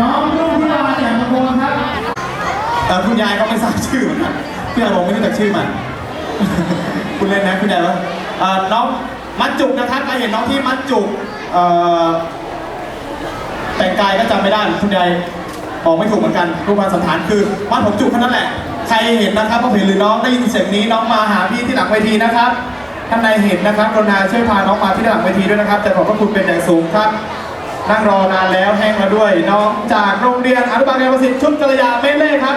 น้องลูกที่เรามาจากมงคลครับเอ่อคุณยายก็ไม่ทราบชื่อเหมือนกันพี่ยายบอกไม่รู้จักชื่อมัน คุณเล่นนะคุณยายวะเอ่อน้องมัดจุกนะครับใครเห็นน้องที่มัดจุกเอ่อแต่งกายก็จำไม่ได้คุณยายบอกไม่ถูกเหมือนกันรูปพรรณสันฐานคือมัดผมจุกแค่นั้นแหละ ใครเห็นนะครับพอเห็นหรือน้องได้ยินเสียงนี้น้องมาหาพี่ที่หลังเวทีนะครับท่านใดเห็นนะครับกรุณาช่วยพาน้องมาที่หลังเวทีด้วยนะครับแต่ขอบพระคุณเป็นอย่างสูงครับ นั่งรอนานแล้วแห้งแล้วด้วยน้องจากโรงเรียนอนุบาลเรียนประสิทธิ์ชุดกระยาเม่เล่ครับ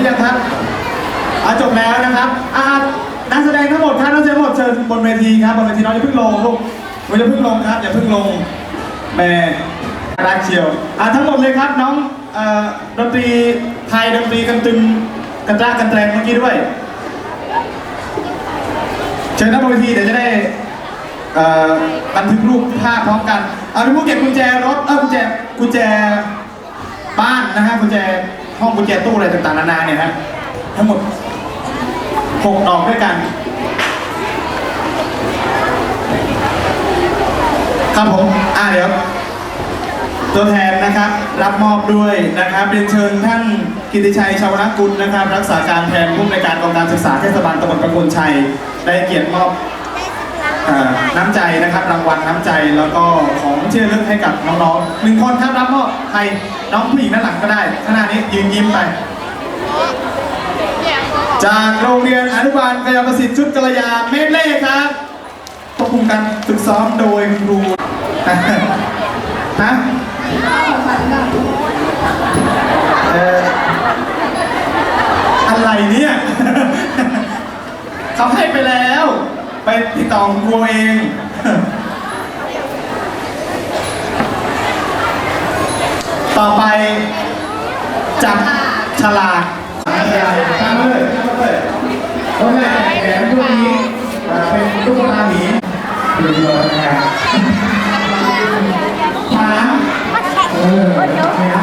รือยังครับอะจบแล้วนะครับอะนักแสดงทั้งหมดครับนักแสดงหมดเชิญบนเวทีครับบนเวทีน้องอย่าเพิ่งลงลูกไม่อย่าเพิ่งลงครับอย่าเพิ่งลงแม่รักเชียวอะทั้งหมดเลยครับน้องดนตรีไทยดนตรีกันตึงกันตรากันแตรงเมื่อกี้ด้วยเชิญหน้าบนเวทีเดี๋ยวจะได้บันทึกรูปภาพพร้อมกันเอาเป็นผู้เก็บกุญแจรถเออกุญแจกุญแจบ้านนะฮะกุญแจ ห้องกุญแจตู้อะไรต่างๆนานาเนี่ยฮะทั้งหมดหกดอกด้วยกัน ครับผม อ่าเดี๋ยว ตัวแทนนะครับ รับมอบด้วยนะครับเรียนเชิญท่านกิติชัยชาวนากุลนะครับ รักษาการแทนผู้อำนการกองการศึกษาเทศบาลตำบลประกุลชัย ได้เกียรติมอบ น้ำใจนะครับรางวัลน้ำใจแล้วก็ของที่ระลึกให้กับน้องๆหนึ่งคนครับรับมอบใครน้องผู้หญิงด้านหลังก็ได้ข้างหน้านี้ยืนยิ้มไป จากโรงเรียนอนุบาลกายประสิทธิ์ชุดกัลยาเมธเล่ครับควบคุมการฝึกซ้อมโดยคุณครูฮะเอ่ออะไรเนี่ยเขาให้ไปแล้ว เป็นพี่ต่องกลัวเอง ต่อไปจับฉลากอาจาข้ามเลยข้ามเลยโอเคแขนตัวนี้เป็นตุ๊กตาหมีดูดีกว่าถามเออ